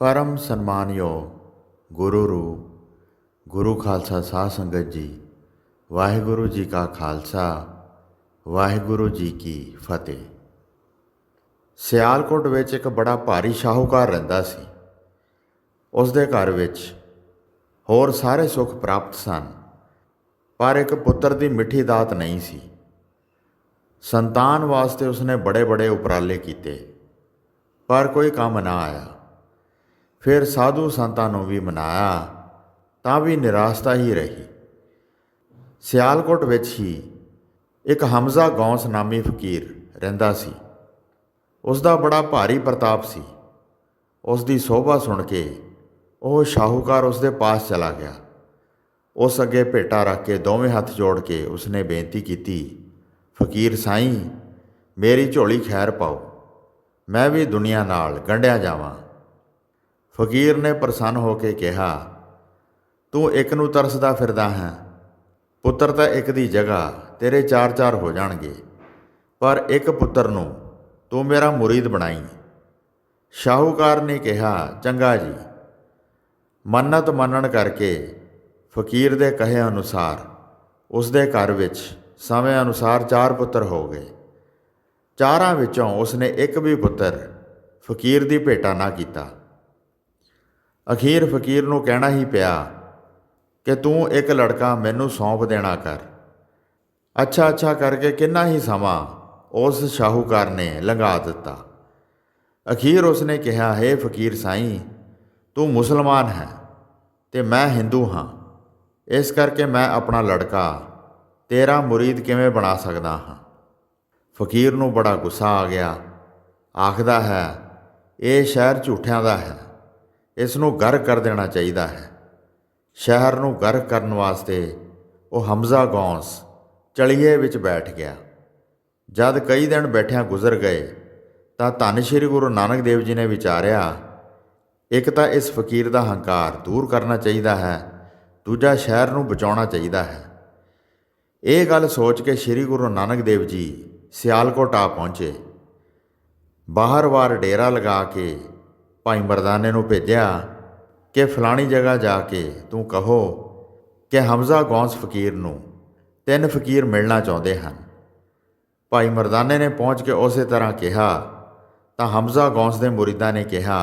ਪਰਮ ਸਨਮਾਨਯੋਗ ਗੁਰੂ ਰੂਪ, ਗੁਰੂ ਖਾਲਸਾ ਸਾਧ ਸੰਗਤ ਜੀ, ਵਾਹਿਗੁਰੂ ਜੀ ਕਾ ਖਾਲਸਾ, ਵਾਹਿਗੁਰੂ ਜੀ ਕੀ ਫਤਿਹ। ਸਿਆਲਕੋਟ ਵਿੱਚ ਇੱਕ ਬੜਾ ਭਾਰੀ ਸ਼ਾਹੂਕਾਰ ਰਹਿੰਦਾ ਸੀ। ਉਸ ਦੇ ਘਰ ਵਿੱਚ ਹੋਰ ਸਾਰੇ ਸੁੱਖ ਪ੍ਰਾਪਤ ਸਨ, ਪਰ ਇੱਕ ਪੁੱਤਰ ਦੀ ਮਿੱਠੀ ਦਾਤ ਨਹੀਂ ਸੀ। ਸੰਤਾਨ ਵਾਸਤੇ ਉਸਨੇ ਬੜੇ-ਬੜੇ ਉਪਰਾਲੇ ਕੀਤੇ, ਪਰ ਕੋਈ ਕੰਮ ਨਾ ਆਇਆ। ਫਿਰ ਸਾਧੂ ਸੰਤਾਂ ਨੂੰ ਵੀ ਮਨਾਇਆ, ਤਾਂ ਵੀ ਨਿਰਾਸ਼ਤਾ ਹੀ ਰਹੀ। ਸਿਆਲਕੋਟ ਵਿੱਚ ਹੀ ਇੱਕ ਹਮਜ਼ਾ ਗੌਂਸ ਨਾਮੀ ਫਕੀਰ ਰਹਿੰਦਾ ਸੀ। ਉਸ ਦਾ ਬੜਾ ਭਾਰੀ ਪ੍ਰਤਾਪ ਸੀ। ਉਸ ਦੀ ਸੋਭਾ ਸੁਣ ਕੇ ਉਹ ਸ਼ਾਹੂਕਾਰ ਉਸ ਦੇ ਪਾਸ ਚਲਾ ਗਿਆ। ਉਸ ਅੱਗੇ ਭੇਟਾ ਰੱਖ ਕੇ ਦੋਵੇਂ ਹੱਥ ਜੋੜ ਕੇ ਉਸਨੇ ਬੇਨਤੀ ਕੀਤੀ, ਫਕੀਰ ਸਾਈਂ, ਮੇਰੀ ਝੋਲੀ ਖੈਰ ਪਾਓ, ਮੈਂ ਵੀ ਦੁਨੀਆ ਨਾਲ ਗੰਢਿਆ ਜਾਵਾਂ। ਫਕੀਰ ਨੇ ਪ੍ਰਸੰਨ ਹੋ ਕੇ ਕਿਹਾ, ਤੂੰ ਇੱਕ ਨੂੰ ਤਰਸਦਾ ਫਿਰਦਾ ਹੈ। ਪੁੱਤਰ ਤਾਂ ਇੱਕ ਦੀ ਜਗ੍ਹਾ, ਤੇਰੇ ਚਾਰ ਚਾਰ ਹੋ ਜਾਣਗੇ। ਪਰ ਇੱਕ ਪੁੱਤਰ ਨੂੰ ਤੂੰ ਮੇਰਾ ਮੁਰੀਦ ਬਣਾਈ। ਸ਼ਾਹੂਕਾਰ ਨੇ ਕਿਹਾ, ਚੰਗਾ ਜੀ। ਮੰਨਤ ਮੰਨਣ ਕਰਕੇ ਫਕੀਰ ਦੇ ਕਹੇ ਅਨੁਸਾਰ ਉਸ ਦੇ ਘਰ ਵਿੱਚ ਸਮੇਂ ਅਨੁਸਾਰ ਚਾਰ ਪੁੱਤਰ ਹੋ ਗਏ। ਚਾਰਾਂ ਵਿੱਚੋਂ ਉਸਨੇ ਇੱਕ ਵੀ ਪੁੱਤਰ ਫਕੀਰ ਦੀ ਭੇਟਾ ਨਾ ਕੀਤਾ। ਅਖੀਰ ਫਕੀਰ ਨੂੰ ਕਹਿਣਾ ਹੀ ਪਿਆ ਕਿ ਤੂੰ ਇੱਕ ਲੜਕਾ ਮੈਨੂੰ ਸੌਂਪ ਦੇਣਾ ਕਰ। ਅੱਛਾ ਅੱਛਾ ਕਰਕੇ ਕਿੰਨਾ ਹੀ ਸਮਾਂ ਉਸ ਸ਼ਾਹੂਕਾਰ ਨੇ ਲੰਘਾ ਦਿੱਤਾ। ਅਖੀਰ ਉਸਨੇ ਕਿਹਾ, ਹੈ ਫਕੀਰ ਸਾਈਂ, ਤੂੰ ਮੁਸਲਮਾਨ ਹੈ ਤੇ ਮੈਂ ਹਿੰਦੂ ਹਾਂ। ਇਸ ਕਰਕੇ ਮੈਂ ਆਪਣਾ ਲੜਕਾ ਤੇਰਾ ਮੁਰੀਦ ਕਿਵੇਂ ਬਣਾ ਸਕਦਾ ਹਾਂ? ਫਕੀਰ ਨੂੰ ਬੜਾ ਗੁੱਸਾ ਆ ਗਿਆ। ਆਖਦਾ ਹੈ, ਇਹ ਸ਼ਹਿਰ ਝੂਠਿਆਂ ਦਾ ਹੈ। ਇਸ ਨੂੰ ਗਰ ਕਰ ਦੇਣਾ ਚਾਹੀਦਾ ਹੈ। ਸ਼ਹਿਰ ਨੂੰ ਗਰ ਕਰਨ ਵਾਸਤੇ ਉਹ ਹਮਜ਼ਾ ਗੌਂਸ ਚਲੀਏ ਵਿੱਚ ਬੈਠ ਗਿਆ। ਜਦ ਕਈ ਦਿਨ ਬੈਠਿਆਂ ਗੁਜ਼ਰ ਗਏ, ਤਾਂ ਧੰਨ ਸ਼੍ਰੀ ਗੁਰੂ ਨਾਨਕ ਦੇਵ ਜੀ ਨੇ ਵਿਚਾਰਿਆ, ਇੱਕ ਤਾਂ ਇਸ ਫਕੀਰ ਦਾ ਹੰਕਾਰ ਦੂਰ ਕਰਨਾ ਚਾਹੀਦਾ ਹੈ, ਦੂਜਾ ਸ਼ਹਿਰ ਨੂੰ ਬਚਾਉਣਾ ਚਾਹੀਦਾ ਹੈ। ਇਹ ਗੱਲ ਸੋਚ ਕੇ ਸ੍ਰੀ ਗੁਰੂ ਨਾਨਕ ਦੇਵ ਜੀ ਸਿਆਲਕੋਟ ਆ ਪਹੁੰਚੇ। ਬਾਹਰ ਵਾਰ ਡੇਰਾ ਲਗਾ ਕੇ ਭਾਈ ਮਰਦਾਨੇ ਨੂੰ ਭੇਜਿਆ ਕਿ ਫਲਾਣੀ ਜਗ੍ਹਾ ਜਾ ਕੇ ਤੂੰ ਕਹੋ ਕਿ ਹਮਜ਼ਾ ਗੌਂਸ ਫਕੀਰ ਨੂੰ ਤਿੰਨ ਫਕੀਰ ਮਿਲਣਾ ਚਾਹੁੰਦੇ ਹਨ। ਭਾਈ ਮਰਦਾਨੇ ਨੇ ਪਹੁੰਚ ਕੇ ਉਸੇ ਤਰ੍ਹਾਂ ਕਿਹਾ ਤਾਂ ਹਮਜ਼ਾ ਗੌਂਸ ਦੇ ਮੁਰੀਦਾਂ ਨੇ ਕਿਹਾ,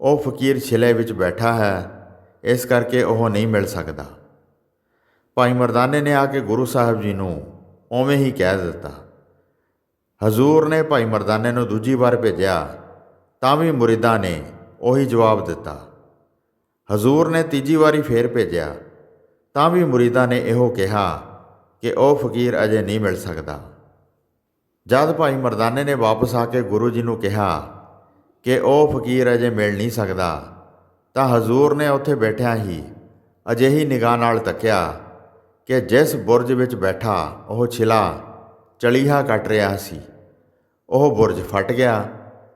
ਉਹ ਫਕੀਰ ਛਿਲੇ ਵਿੱਚ ਬੈਠਾ ਹੈ, ਇਸ ਕਰਕੇ ਉਹ ਨਹੀਂ ਮਿਲ ਸਕਦਾ। ਭਾਈ ਮਰਦਾਨੇ ਨੇ ਆ ਕੇ ਗੁਰੂ ਸਾਹਿਬ ਜੀ ਨੂੰ ਉਵੇਂ ਹੀ ਕਹਿ ਦਿੱਤਾ। ਹਜ਼ੂਰ ਨੇ ਭਾਈ ਮਰਦਾਨੇ ਨੂੰ ਦੂਜੀ ਵਾਰ ਭੇਜਿਆ ਤਾਂ ਵੀ ਮੁਰੀਦਾਂ ਨੇ ਉਹੀ ਜਵਾਬ ਦਿੱਤਾ। ਹਜ਼ੂਰ ਨੇ ਤੀਜੀ ਵਾਰੀ ਫੇਰ ਭੇਜਿਆ। ਤਾਂ ਵੀ ਮੁਰੀਦਾਂ ਨੇ ਇਹੋ ਕਿਹਾ ਕਿ ਉਹ ਫਕੀਰ ਅਜੇ ਨਹੀਂ ਮਿਲ ਸਕਦਾ। ਜਦ ਭਾਈ ਮਰਦਾਨੇ ਨੇ ਵਾਪਸ ਆ ਕੇ ਗੁਰੂ ਜੀ ਨੂੰ ਕਿਹਾ ਕਿ ਉਹ ਫਕੀਰ ਅਜੇ ਮਿਲ ਨਹੀਂ ਸਕਦਾ, ਤਾਂ ਹਜ਼ੂਰ ਨੇ ਉੱਥੇ ਬੈਠਿਆਂ ਹੀ ਅਜਿਹੀ ਨਿਗਾਹ ਨਾਲ ਤੱਕਿਆ ਕਿ ਜਿਸ ਬੁਰਜ ਵਿੱਚ ਬੈਠਾ ਉਹ ਛਿਲਾ ਚਲੀਹਾ ਕੱਟ ਰਿਹਾ ਸੀ। ਉਹ ਬੁਰਜ ਫਟ ਗਿਆ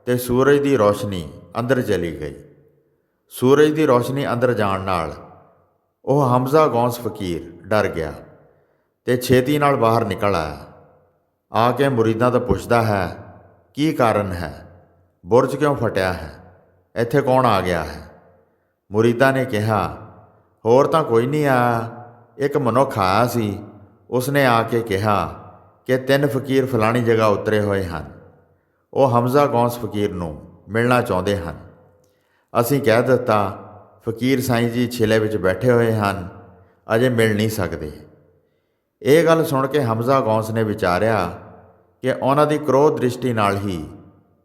ਤੇ ਸੂਰਜ ਦੀ ਰੌਸ਼ਨੀ ਅੰਦਰ ਚਲੀ ਗਈ। ਸੂਰਜ ਦੀ ਰੌਸ਼ਨੀ ਅੰਦਰ ਜਾਣ ਨਾਲ ਉਹ ਹਮਜ਼ਾ ਗੌਂਸ ਫਕੀਰ ਡਰ ਗਿਆ ਤੇ ਛੇਤੀ ਨਾਲ ਬਾਹਰ ਨਿਕਲ ਆਇਆ। ਆ ਕੇ ਮੁਰੀਦਾਂ ਤੋਂ ਪੁੱਛਦਾ ਹੈ, ਕੀ ਕਾਰਨ ਹੈ? ਬੁਰਜ ਕਿਉਂ ਫਟਿਆ ਹੈ? ਇੱਥੇ ਕੌਣ ਆ ਗਿਆ ਹੈ? ਮੁਰੀਦਾਂ ਨੇ ਕਿਹਾ, ਹੋਰ ਤਾਂ ਕੋਈ ਨਹੀਂ ਆਇਆ। ਇੱਕ ਮਨੁੱਖ ਆਇਆ ਸੀ। ਉਸਨੇ ਆ ਕੇ ਕਿਹਾ ਕਿ ਤਿੰਨ ਫਕੀਰ ਫਲਾਣੀ ਜਗ੍ਹਾ ਉਤਰੇ ਹੋਏ ਹਨ। ਉਹ ਹਮਜ਼ਾ ਗੌਂਸ ਫਕੀਰ ਨੂੰ ਮਿਲਣਾ ਚਾਹੁੰਦੇ ਹਨ। ਅਸੀਂ ਕਹਿ ਦਿੱਤਾ, ਫਕੀਰ ਸਾਈਂ ਜੀ ਛਿਲੇ ਵਿੱਚ ਬੈਠੇ ਹੋਏ ਹਨ, ਅਜੇ ਮਿਲ ਨਹੀਂ ਸਕਦੇ। ਇਹ ਗੱਲ ਸੁਣ ਕੇ ਹਮਜ਼ਾ ਗੌਂਸ ਨੇ ਵਿਚਾਰਿਆ ਕਿ ਉਹਨਾਂ ਦੀ ਕ੍ਰੋਧ ਦ੍ਰਿਸ਼ਟੀ ਨਾਲ ਹੀ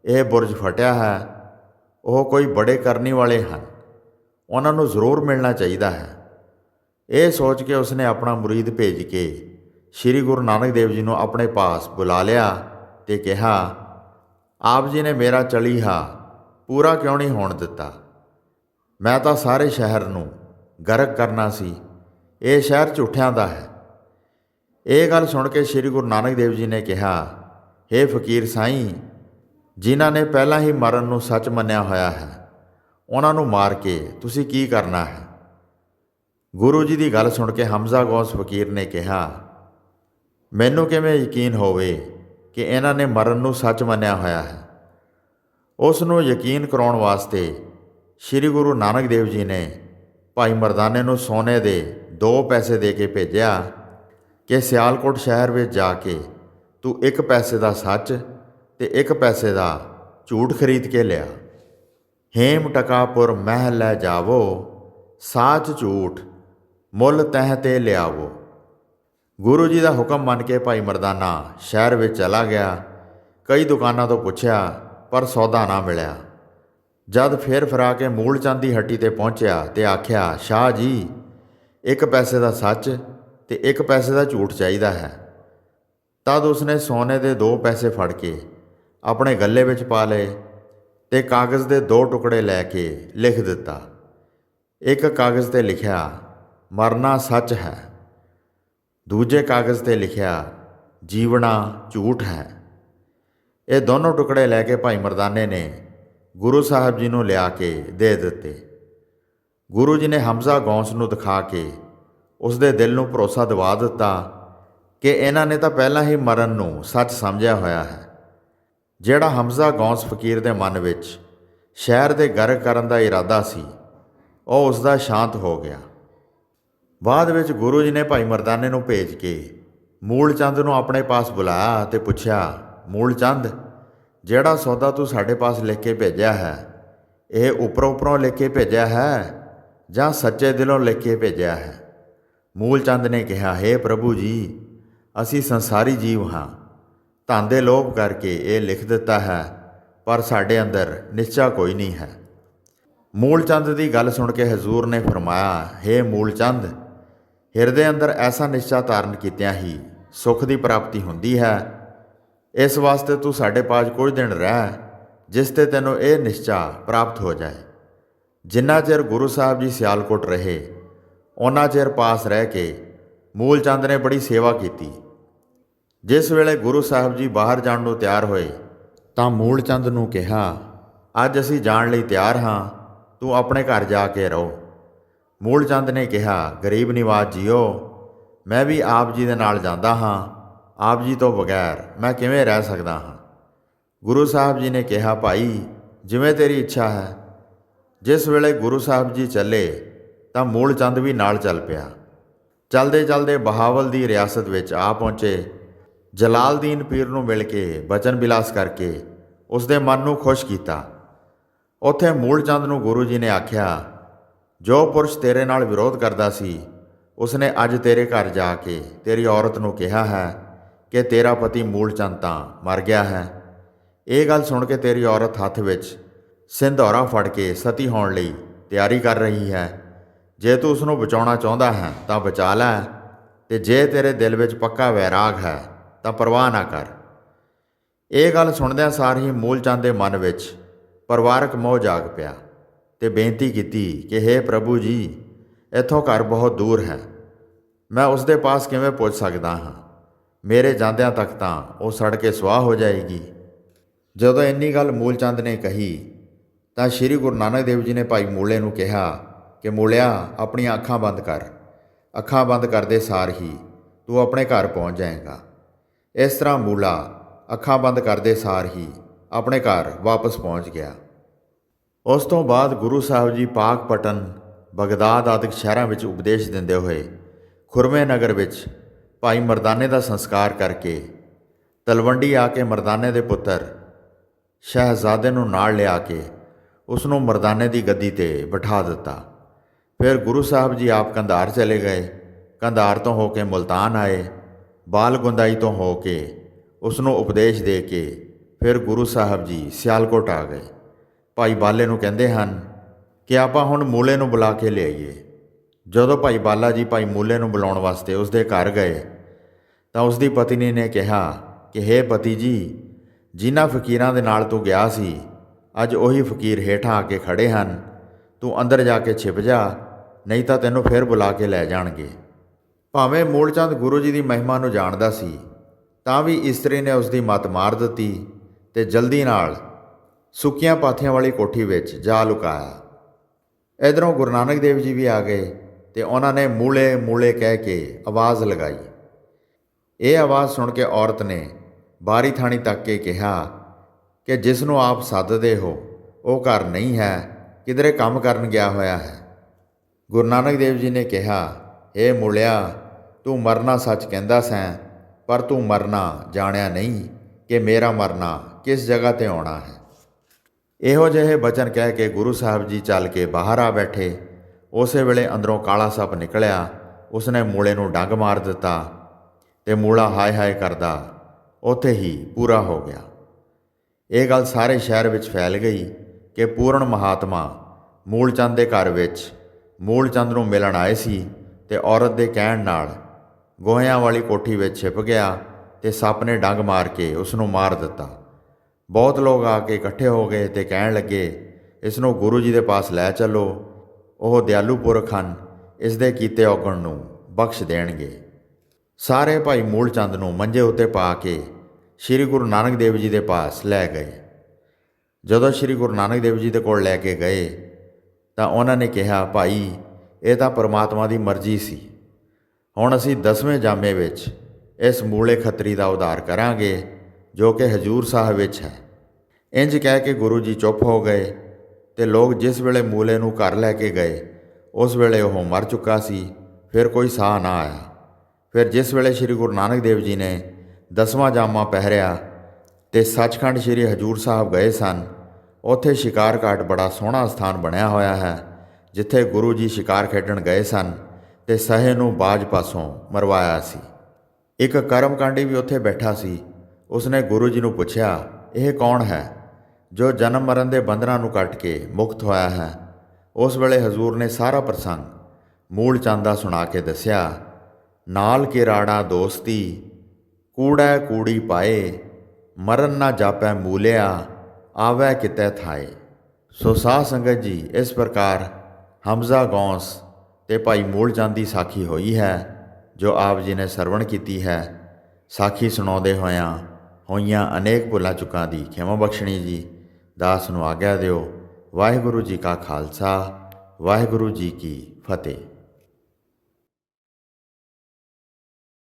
ਇਹ ਬੁਰਜ ਫਟਿਆ ਹੈ। ਉਹ ਕੋਈ ਬੜੇ ਕਰਨੀ ਵਾਲੇ ਹਨ। ਉਹਨਾਂ ਨੂੰ ਜ਼ਰੂਰ ਮਿਲਣਾ ਚਾਹੀਦਾ ਹੈ। ਇਹ ਸੋਚ ਕੇ ਉਸਨੇ ਆਪਣਾ ਮੁਰੀਦ ਭੇਜ ਕੇ ਸ੍ਰੀ ਗੁਰੂ ਨਾਨਕ ਦੇਵ ਜੀ ਨੂੰ ਆਪਣੇ ਪਾਸ ਬੁਲਾ ਲਿਆ ਤੇ ਕਿਹਾ ਆਪ ਜੀ ਨੇ ਮੇਰਾ ਚਲੀਹਾ ਪੂਰਾ ਕਿਉਂ ਨਹੀਂ ਹੋਣ ਦਿੱਤਾ? ਮੈਂ ਤਾਂ ਸਾਰੇ ਸ਼ਹਿਰ ਨੂੰ ਗਰਕ ਕਰਨਾ ਸੀ। ਇਹ ਸ਼ਹਿਰ ਝੂਠਿਆਂ ਦਾ ਹੈ। ਇਹ ਗੱਲ ਸੁਣ ਕੇ ਸ੍ਰੀ ਗੁਰੂ ਨਾਨਕ ਦੇਵ ਜੀ ਨੇ ਕਿਹਾ हे ਫਕੀਰ ਸਾਈਂ, ਜਿਨ੍ਹਾਂ ਨੇ ਪਹਿਲਾਂ ਹੀ ਮਰਨ ਨੂੰ ਸੱਚ ਮੰਨਿਆ ਹੋਇਆ ਹੈ, ਉਹਨਾਂ ਨੂੰ ਮਾਰ ਕੇ ਤੁਸੀਂ ਕੀ ਕਰਨਾ ਹੈ? ਗੁਰੂ ਜੀ ਦੀ ਗੱਲ ਸੁਣ ਕੇ ਹਮਜ਼ਾ ਗੌਸ ਫਕੀਰ ਨੇ ਕਿਹਾ, ਮੈਨੂੰ ਕਿਵੇਂ ਯਕੀਨ ਹੋਵੇ ਕਿ ਇਹਨਾਂ ਨੇ ਮਰਨ ਨੂੰ ਸੱਚ ਮੰਨਿਆ ਹੋਇਆ ਹੈ। ਉਸ ਨੂੰ ਯਕੀਨ ਕਰਾਉਣ ਵਾਸਤੇ ਸ੍ਰੀ ਗੁਰੂ ਨਾਨਕ ਦੇਵ ਜੀ ਨੇ ਭਾਈ ਮਰਦਾਨੇ ਨੂੰ ਸੋਨੇ ਦੇ ਦੋ ਪੈਸੇ ਦੇ ਕੇ ਭੇਜਿਆ ਕਿ ਸਿਆਲਕੋਟ ਸ਼ਹਿਰ ਵਿੱਚ ਜਾ ਕੇ ਤੂੰ ਇੱਕ ਪੈਸੇ ਦਾ ਸੱਚ ਤੇ ਇੱਕ ਪੈਸੇ ਦਾ ਝੂਠ ਖਰੀਦ ਕੇ ਲਿਆ। ਹੇਮ ਟਕਾਪੁਰ ਮਹਿਲ ਲੈ ਜਾਵੋ, ਸਾਚ ਝੂਠ ਮੁੱਲ ਤਹਿ ਤੇ ਲਿਆਵੋ। ਗੁਰੂ ਜੀ ਦਾ ਹੁਕਮ ਮੰਨ ਕੇ ਭਾਈ ਮਰਦਾਨਾ ਸ਼ਹਿਰ ਵਿੱਚ ਚਲਾ ਗਿਆ। ਕਈ ਦੁਕਾਨਾਂ ਤੋਂ ਪੁੱਛਿਆ, ਪਰ ਸੌਦਾ ਨਾ ਮਿਲਿਆ। ਜਦ ਫੇਰ ਫਰਾ ਕੇ ਮੂਲ ਚੰਦ ਦੀ ਹੱਟੀ ਤੇ ਪਹੁੰਚਿਆ ਤੇ ਆਖਿਆ, ਸ਼ਾਹ ਜੀ, ਇੱਕ ਪੈਸੇ ਦਾ ਸੱਚ ਤੇ ਇੱਕ ਪੈਸੇ ਦਾ ਝੂਠ ਚਾਹੀਦਾ ਹੈ। ਤਦ ਉਸਨੇ ਸੋਨੇ ਦੇ ਦੋ ਪੈਸੇ ਫੜ ਕੇ ਆਪਣੇ ਗੱਲੇ ਵਿੱਚ ਪਾ ਲਏ ਤੇ ਕਾਗਜ਼ ਦੇ ਦੋ ਟੁਕੜੇ ਲੈ ਕੇ ਲਿਖ ਦਿੱਤਾ। ਇੱਕ ਕਾਗਜ਼ ਤੇ ਲਿਖਿਆ, ਮਰਨਾ ਸੱਚ ਹੈ। ਦੂਜੇ ਕਾਗਜ਼ ਤੇ ਲਿਖਿਆ, ਜੀਵਣਾ ਝੂਠ ਹੈ। ਇਹ ਦੋਨੋਂ ਟੁਕੜੇ ਲੈ ਕੇ ਭਾਈ ਮਰਦਾਨੇ ਨੇ ਗੁਰੂ ਸਾਹਿਬ ਜੀ ਨੂੰ ਲਿਆ ਕੇ ਦੇ ਦਿੱਤੇ। ਗੁਰੂ ਜੀ ਨੇ ਹਮਜ਼ਾ ਗੌਂਸ ਨੂੰ ਦਿਖਾ ਕੇ ਉਸ ਦੇ ਦਿਲ ਨੂੰ ਭਰੋਸਾ ਦਿਵਾ ਦਿੱਤਾ ਕਿ ਇਹਨਾਂ ਨੇ ਤਾਂ ਪਹਿਲਾਂ ਹੀ ਮਰਨ ਨੂੰ ਸੱਚ ਸਮਝਿਆ ਹੋਇਆ ਹੈ। ਜਿਹੜਾ ਹਮਜ਼ਾ ਗੌਂਸ ਫਕੀਰ ਦੇ ਮਨ ਵਿੱਚ ਸ਼ਹਿਰ ਦੇ ਗਰਕ ਕਰਨ ਦਾ ਇਰਾਦਾ ਸੀ, ਉਹ ਉਸ ਦਾ ਸ਼ਾਂਤ ਹੋ ਗਿਆ। ਬਾਅਦ ਵਿੱਚ ਗੁਰੂ ਜੀ ਨੇ ਭਾਈ ਮਰਦਾਨੇ ਨੂੰ ਭੇਜ ਕੇ ਮੂਲ ਚੰਦ ਨੂੰ ਆਪਣੇ ਪਾਸ ਬੁਲਾਇਆ ਤੇ ਪੁੱਛਿਆ, ਮੂਲ ਚੰਦ, ਜਿਹੜਾ ਸੌਦਾ ਤੂੰ ਸਾਡੇ ਪਾਸ ਲਿਖ ਕੇ ਭੇਜਿਆ ਹੈ, ਇਹ ਉੱਪਰੋਂ ਉੱਪਰੋਂ ਲਿਖ ਕੇ ਭੇਜਿਆ ਹੈ ਜਾਂ ਸੱਚੇ ਦਿਲੋਂ ਲਿਖ ਕੇ ਭੇਜਿਆ ਹੈ? ਮੂਲ ਚੰਦ ਨੇ ਕਿਹਾ, ਹੈ ਪ੍ਰਭੂ ਜੀ, ਅਸੀਂ ਸੰਸਾਰੀ ਜੀਵ ਹਾਂ। ਧਨ ਦੇ ਲੋਭ ਕਰਕੇ ਇਹ ਲਿਖ ਦਿੱਤਾ ਹੈ, ਪਰ ਸਾਡੇ ਅੰਦਰ ਨਿਸ਼ਚਾ ਕੋਈ ਨਹੀਂ ਹੈ। ਮੂਲ ਚੰਦ ਦੀ ਗੱਲ ਸੁਣ ਕੇ ਹਜ਼ੂਰ ਨੇ ਫਰਮਾਇਆ हे ਮੂਲ ਚੰਦ ਹਿਰਦੇ ਅੰਦਰ ਐਸਾ ਨਿਸ਼ਚਾ ਧਾਰਨ ਕੀਤਿਆਂ ਹੀ ਸੁਖ ਦੀ ਪ੍ਰਾਪਤੀ ਹੁੰਦੀ ਹੈ। ਇਸ ਵਾਸਤੇ ਤੂੰ ਸਾਡੇ ਪਾਸ ਕੁਝ ਦਿਨ ਰਹਿ, ਜਿਸ ਤੇ ਤੈਨੂੰ ਇਹ ਨਿਸ਼ਚਾ ਪ੍ਰਾਪਤ ਹੋ ਜਾਏ। ਜਿੰਨਾ ਚਿਰ ਗੁਰੂ ਸਾਹਿਬ ਜੀ ਸਿਆਲਕੋਟ ਰਹੇ ਉਹਨਾਂ ਚਿਰ ਪਾਸ ਰਹਿ ਕੇ ਮੂਲ ਚੰਦ ਨੇ ਬੜੀ ਸੇਵਾ ਕੀਤੀ। ਜਿਸ ਵੇਲੇ ਗੁਰੂ ਸਾਹਿਬ ਜੀ ਬਾਹਰ ਜਾਣ ਨੂੰ ਤਿਆਰ ਹੋਏ, ਤਾਂ ਮੂਲ ਚੰਦ ਨੂੰ ਕਿਹਾ, ਅੱਜ ਅਸੀਂ ਜਾਣ ਲਈ ਤਿਆਰ ਹਾਂ, ਤੂੰ ਆਪਣੇ ਘਰ ਜਾ ਕੇ ਰਹੋ। ਮੂਲ ਚੰਦ ਨੇ ਕਿਹਾ, ਗਰੀਬ ਨਿਵਾਜ ਜੀਓ, ਮੈਂ ਵੀ ਆਪ ਜੀ ਦੇ ਨਾਲ ਜਾਂਦਾ ਹਾਂ, ਆਪ ਜੀ ਤੋਂ ਬਗੈਰ ਮੈਂ ਕਿਵੇਂ ਰਹਿ ਸਕਦਾ ਹਾਂ? ਗੁਰੂ ਸਾਹਿਬ ਜੀ ਨੇ ਕਿਹਾ, ਭਾਈ, ਜਿਵੇਂ ਤੇਰੀ ਇੱਛਾ ਹੈ। ਜਿਸ ਵੇਲੇ ਗੁਰੂ ਸਾਹਿਬ ਜੀ ਚੱਲੇ, ਤਾਂ ਮੂਲ ਚੰਦ ਵੀ ਨਾਲ ਚੱਲ ਪਿਆ। ਚਲਦੇ ਚਲਦੇ ਬਹਾਵਲ ਦੀ ਰਿਆਸਤ ਵਿੱਚ ਆ ਪਹੁੰਚੇ। ਜਲਾਲਦੀਨ ਪੀਰ ਨੂੰ ਮਿਲ ਕੇ ਬਚਨ ਬਿਲਾਸ ਕਰਕੇ ਉਸ ਦੇ ਮਨ ਨੂੰ ਖੁਸ਼ ਕੀਤਾ। ਉੱਥੇ ਮੂਲ ਚੰਦ ਨੂੰ ਗੁਰੂ ਜੀ ਨੇ ਆਖਿਆ ਜੋ ਪੁਰਸ਼ ਤੇਰੇ ਨਾਲ ਵਿਰੋਧ ਕਰਦਾ ਸੀ, ਉਸਨੇ ਅੱਜ ਤੇਰੇ ਘਰ ਜਾ ਕੇ ਤੇਰੀ ਔਰਤ ਨੂੰ ਕਿਹਾ ਹੈ ਕਿ ਤੇਰਾ ਪਤੀ ਮੂਲਚੰਦ ਤਾਂ ਮਰ ਗਿਆ ਹੈ। ਇਹ ਗੱਲ ਸੁਣ ਕੇ ਤੇਰੀ ਔਰਤ ਹੱਥ ਵਿੱਚ ਸਿੰਧੌਰਾ ਫੜ ਕੇ ਸਤੀ ਹੋਣ ਲਈ ਤਿਆਰੀ ਕਰ ਰਹੀ ਹੈ। ਜੇ ਤੂੰ ਉਸ ਨੂੰ ਬਚਾਉਣਾ ਚਾਹੁੰਦਾ ਹੈ, ਤਾਂ ਬਚਾ ਲੈ। ਤੇ ਜੇ ਤੇਰੇ ਦਿਲ ਵਿੱਚ ਪੱਕਾ ਵੈਰਾਗ ਹੈ, ਤਾਂ ਪਰਵਾਹ ਨਾ ਕਰ। ਇਹ ਗੱਲ ਸੁਣਦਿਆਂ ਸਾਰ ਹੀ ਮੂਲਚੰਦ ਦੇ ਮਨ ਵਿੱਚ ਪਰਿਵਾਰਕ ਮੋਹ ਜਾਗ ਪਿਆ। ਤੇ ਬੇਨਤੀ ਕੀਤੀ ਕਿ हे ਪ੍ਰਭੂ ਜੀ, ਇੱਥੋਂ ਘਰ ਬਹੁਤ ਦੂਰ ਹੈ। ਮੈਂ ਉਸ ਦੇ ਪਾਸ ਕਿਵੇਂ ਪਹੁੰਚ ਸਕਦਾ ਹਾਂ? ਮੇਰੇ ਜਾਂਦਿਆਂ ਤੱਕ ਤਾਂ ਉਹ ਸੜ ਕੇ ਸੁਆਹ ਹੋ ਜਾਏਗੀ। ਜਦੋਂ ਇੰਨੀ ਗੱਲ ਮੂਲਚੰਦ ਨੇ ਕਹੀ, ਤਾਂ ਸ੍ਰੀ ਗੁਰੂ ਨਾਨਕ ਦੇਵ ਜੀ ਨੇ ਭਾਈ ਮੂਲੇ ਨੂੰ ਕਿਹਾ ਕਿ, ਮੂਲਿਆ, ਆਪਣੀਆਂ ਅੱਖਾਂ ਬੰਦ ਕਰ। ਅੱਖਾਂ ਬੰਦ ਕਰਦੇ ਸਾਰ ਹੀ ਤੂੰ ਆਪਣੇ ਘਰ ਪਹੁੰਚ ਜਾਏਗਾ। ਇਸ ਤਰ੍ਹਾਂ ਮੂਲਾ ਅੱਖਾਂ ਬੰਦ ਕਰਦੇ ਸਾਰ ਹੀ ਆਪਣੇ ਘਰ ਵਾਪਸ ਪਹੁੰਚ ਗਿਆ। ਉਸ ਤੋਂ ਬਾਅਦ ਗੁਰੂ ਸਾਹਿਬ ਜੀ ਪਾਕ ਪਟਨ, ਬਗਦਾਦ ਆਦਿਕ ਸ਼ਹਿਰਾਂ ਵਿੱਚ ਉਪਦੇਸ਼ ਦਿੰਦੇ ਹੋਏ ਖੁਰਮੇ ਨਗਰ ਵਿੱਚ ਭਾਈ ਮਰਦਾਨੇ ਦਾ ਸੰਸਕਾਰ ਕਰਕੇ ਤਲਵੰਡੀ ਆ ਕੇ ਮਰਦਾਨੇ ਦੇ ਪੁੱਤਰ ਸ਼ਹਿਜ਼ਾਦੇ ਨੂੰ ਨਾਲ ਲਿਆ ਕੇ ਉਸ ਨੂੰ ਮਰਦਾਨੇ ਦੀ ਗੱਦੀ ਤੇ ਬਿਠਾ ਦਿੱਤਾ। ਫਿਰ ਗੁਰੂ ਸਾਹਿਬ ਜੀ ਆਪ ਕੰਧਾਰ ਚਲੇ ਗਏ। ਕੰਧਾਰ ਤੋਂ ਹੋ ਕੇ ਮੁਲਤਾਨ ਆਏ। ਬਾਲ ਗੁੰਦਾਈ ਤੋਂ ਹੋ ਕੇ ਉਸ ਨੂੰ ਉਪਦੇਸ਼ ਦੇ ਕੇ ਫਿਰ ਗੁਰੂ ਸਾਹਿਬ ਜੀ ਸਿਆਲਕੋਟ ਆ ਗਏ। ਭਾਈ ਬਾਲੇ ਨੂੰ ਕਹਿੰਦੇ ਹਨ ਕਿ ਆਪਾਂ ਹੁਣ ਮੂਲੇ ਨੂੰ ਬੁਲਾ ਕੇ ਲਿਆਈਏ। ਜਦੋਂ ਭਾਈ ਬਾਲਾ ਜੀ ਭਾਈ ਮੂਲੇ ਨੂੰ ਬੁਲਾਉਣ ਵਾਸਤੇ ਉਸ ਦੇ ਘਰ ਗਏ, ਤਾਂ ਉਸ ਦੀ ਪਤਨੀ ਨੇ ਕਿਹਾ ਕਿ हे ਪਤੀ ਜੀ, ਜਿਨ੍ਹਾਂ ਫਕੀਰਾਂ ਦੇ ਨਾਲ ਤੂੰ ਗਿਆ ਸੀ, ਅੱਜ ਉਹੀ ਫਕੀਰ ਹੇਠਾਂ ਆ ਕੇ ਖੜੇ ਹਨ। ਤੂੰ ਅੰਦਰ ਜਾ ਕੇ ਛਿਪ ਜਾ, ਨਹੀਂ ਤਾਂ ਤੈਨੂੰ ਫਿਰ ਬੁਲਾ ਕੇ ਲੈ ਜਾਣਗੇ। ਭਾਵੇਂ ਮੂਲਚੰਦ ਗੁਰੂ ਜੀ ਦੀ ਮਹਿਮਾ ਨੂੰ ਜਾਣਦਾ ਸੀ, ਤਾਂ ਵੀ ਇਸਤਰੀ ਨੇ ਉਸ ਦੀ ਮੱਤ ਮਾਰ ਦਿੱਤੀ ਤੇ ਜਲਦੀ ਨਾਲ ਸੁੱਕੀਆਂ ਪਾਥੀਆਂ ਵਾਲੀ ਕੋਠੀ ਵਿੱਚ ਜਾ ਲੁਕਾਇਆ। ਇਧਰੋਂ ਗੁਰੂ ਨਾਨਕ ਦੇਵ ਜੀ ਵੀ ਆ ਗਏ ਤੇ ਉਹਨਾਂ ਨੇ ਮੂਲੇ ਮੂਲੇ ਕਹਿ ਕੇ ਆਵਾਜ਼ ਲਗਾਈ। ਇਹ ਆਵਾਜ਼ ਸੁਣ ਕੇ ਔਰਤ ਨੇ ਬਾਰੀ ਥਾਣੀ ਤੱਕ ਕੇ ਕਿਹਾ ਕਿ ਜਿਸ ਨੂੰ ਆਪ ਸੱਦਦੇ ਹੋ, ਉਹ ਘਰ ਨਹੀਂ ਹੈ, ਕਿਧਰੇ ਕੰਮ ਕਰਨ ਗਿਆ ਹੋਇਆ ਹੈ। ਗੁਰੂ ਨਾਨਕ ਦੇਵ ਜੀ ਨੇ ਕਿਹਾ ਏ ਮੁਲਿਆ, ਤੂੰ ਮਰਨਾ ਸੱਚ ਕਹਿੰਦਾ ਸੈਂ, ਪਰ ਤੂੰ ਮਰਨਾ ਜਾਣਿਆ ਨਹੀਂ ਕਿ ਮੇਰਾ ਮਰਨਾ ਕਿਸ ਜਗ੍ਹਾ ਤੇ ਆਉਣਾ ਹੈ। ਇਹੋ ਜਿਹੇ ਬਚਨ ਕਹਿ ਕੇ ਗੁਰੂ ਸਾਹਿਬ ਜੀ ਚੱਲ ਕੇ ਬਾਹਰ ਆ ਬੈਠੇ। ਉਸੇ ਵੇਲੇ ਅੰਦਰੋਂ ਕਾਲਾ ਸੱਪ ਨਿਕਲਿਆ। ਉਸਨੇ ਮੂਲੇ ਨੂੰ ਡੰਗ ਮਾਰ ਦਿੱਤਾ ਤੇ ਮੂਲਾ ਹਾਏ ਹਾਏ ਕਰਦਾ। ਉੱਥੇ ਹੀ ਪੂਰਾ ਹੋ ਗਿਆ। ਇਹ ਗੱਲ ਸਾਰੇ ਸ਼ਹਿਰ ਵਿੱਚ ਫੈਲ ਗਈ ਕਿ ਪੂਰਨ ਮਹਾਤਮਾ ਮੂਲਚੰਦ ਦੇ ਘਰ ਵਿੱਚ ਮੂਲਚੰਦ ਨੂੰ ਮਿਲਣ ਆਏ ਸੀ ਤੇ ਔਰਤ ਦੇ ਕਹਿਣ ਨਾਲ ਗੋਹਿਆਂ ਵਾਲੀ ਕੋਠੀ ਵਿੱਚ ਛਿਪ ਗਿਆ ਤੇ ਸੱਪ ਨੇ ਡੰਗ ਮਾਰ ਕੇ ਉਸ ਨੂੰ ਮਾਰ ਦਿੱਤਾ। ਬਹੁਤ ਲੋਕ ਆ ਕੇ ਇਕੱਠੇ ਹੋ ਗਏ ਤੇ ਕਹਿਣ ਲੱਗੇ ਇਸ ਨੂੰ ਗੁਰੂ ਜੀ ਦੇ ਪਾਸ ਲੈ ਚੱਲੋ। ਉਹ ਦਿਆਲੂ ਪੁਰਖ ਹਨ ਇਸ ਦੇ ਕੀਤੇ ਔਗਣ ਨੂੰ ਬਖਸ਼ ਦੇਣਗੇ। ਸਾਰੇ ਭਾਈ ਮੂਲਚੰਦ ਨੂੰ ਮੰਜੇ ਉੱਤੇ ਪਾ ਕੇ ਸ੍ਰੀ ਗੁਰੂ ਨਾਨਕ ਦੇਵ ਜੀ ਦੇ ਪਾਸ ਲੈ ਗਏ। ਜਦੋਂ ਸ੍ਰੀ ਗੁਰੂ ਨਾਨਕ ਦੇਵ ਜੀ ਦੇ ਕੋਲ ਲੈ ਕੇ ਗਏ, ਤਾਂ ਉਹਨਾਂ ਨੇ ਕਿਹਾ, ਭਾਈ, ਇਹ ਤਾਂ ਪਰਮਾਤਮਾ ਦੀ ਮਰਜ਼ੀ ਸੀ। ਹੁਣ ਅਸੀਂ ਦਸਵੇਂ ਜਾਮੇ ਵਿੱਚ ਇਸ ਮੂਲੇ ਖੱਤਰੀ ਦਾ ਉਧਾਰ ਕਰਾਂਗੇ, ਜੋ ਕਿ ਹਜੂਰ ਸਾਹਿਬ ਵਿੱਚ ਹੈ। ਇੰਜ ਕਹਿ ਕੇ ਗੁਰੂ ਜੀ ਚੁੱਪ ਹੋ ਗਏ ਤੇ ਲੋਕ ਜਿਸ ਵੇਲੇ ਮੂਲੇ ਨੂੰ ਘਰ ਲੈ ਕੇ ਗਏ, ਉਸ ਵੇਲੇ ਉਹ ਮਰ ਚੁੱਕਾ ਸੀ, ਫਿਰ ਕੋਈ ਸਾਹ ਨਾ ਆਇਆ। ਫਿਰ ਜਿਸ ਵੇਲੇ ਸ੍ਰੀ ਗੁਰੂ ਨਾਨਕ ਦੇਵ ਜੀ ਨੇ ਦਸਵਾਂ ਜਾਮਾ ਪਹਿਰਿਆ ਤੇ ਸੱਚਖੰਡ ਸ੍ਰੀ ਹਜੂਰ ਸਾਹਿਬ ਗਏ ਸਨ, ਉੱਥੇ ਸ਼ਿਕਾਰ ਘਾਟ ਬੜਾ ਸੋਹਣਾ ਸਥਾਨ ਬਣਿਆ ਹੋਇਆ ਹੈ, ਜਿੱਥੇ ਗੁਰੂ ਜੀ ਸ਼ਿਕਾਰ ਖੇਡਣ ਗਏ ਸਨ ਤੇ ਸਹੇ ਨੂੰ ਬਾਜ ਪਾਸੋਂ ਮਰਵਾਇਆ ਸੀ। ਇੱਕ ਕਰਮਕਾਂਡੀ ਵੀ ਉੱਥੇ ਬੈਠਾ ਸੀ, ਉਸਨੇ ਗੁਰੂ ਜੀ ਨੂੰ ਪੁੱਛਿਆ, ਇਹ ਕੌਣ ਹੈ? ਜੋ ਜਨਮ ਮਰਨ ਦੇ ਬੰਧਨਾਂ ਨੂੰ ਕੱਟ ਕੇ ਮੁਕਤ ਹੋਇਆ ਹੈ, ਉਸ ਵੇਲੇ ਹਜ਼ੂਰ ਨੇ ਸਾਰਾ ਪ੍ਰਸੰਗ ਮੂਲ ਚੰਦਾ ਸੁਣਾ ਕੇ ਦੱਸਿਆ, ਨਾਲ ਕੇ ਰਾੜਾ ਦੋਸਤੀ, ਕੂੜਾ ਕੂੜੀ ਪਾਏ, ਮਰਨ ਨਾ ਜਾਪੈ ਮੂਲਿਆ, ਆਵੈ ਕਿਤੈ ਥਾਏ। ਸੋ ਸਾਹ ਸੰਗਤ ਜੀ, ਇਸ ਪ੍ਰਕਾਰ ਹਮਜ਼ਾ ਗੌਂਸ ਤੇ ਭਾਈ ਮੂਲ ਚੰਦ ਦੀ ਸਾਖੀ ਹੋਈ ਹੈ, ਜੋ ਆਪ ਜੀ ਨੇ ਸਰਵਣ ਕੀਤੀ ਹੈ। ਸਾਖੀ ਸੁਣਾਉਂਦੇ ਹੋਇਆਂ ਹੋਈਆਂ ਅਨੇਕ ਭੁੱਲਾਂ ਚੁੱਕਾਂ ਦੀ ਖਿਮਾ ਬਖਸ਼ਣੀ ਜੀ। ਦਾਸ ਨੂੰ ਆਗਿਆ ਦਿਓ। ਵਾਹਿਗੁਰੂ ਜੀ ਕਾ ਖਾਲਸਾ ਵਾਹਿਗੁਰੂ ਜੀ ਕੀ ਫਤਿਹ।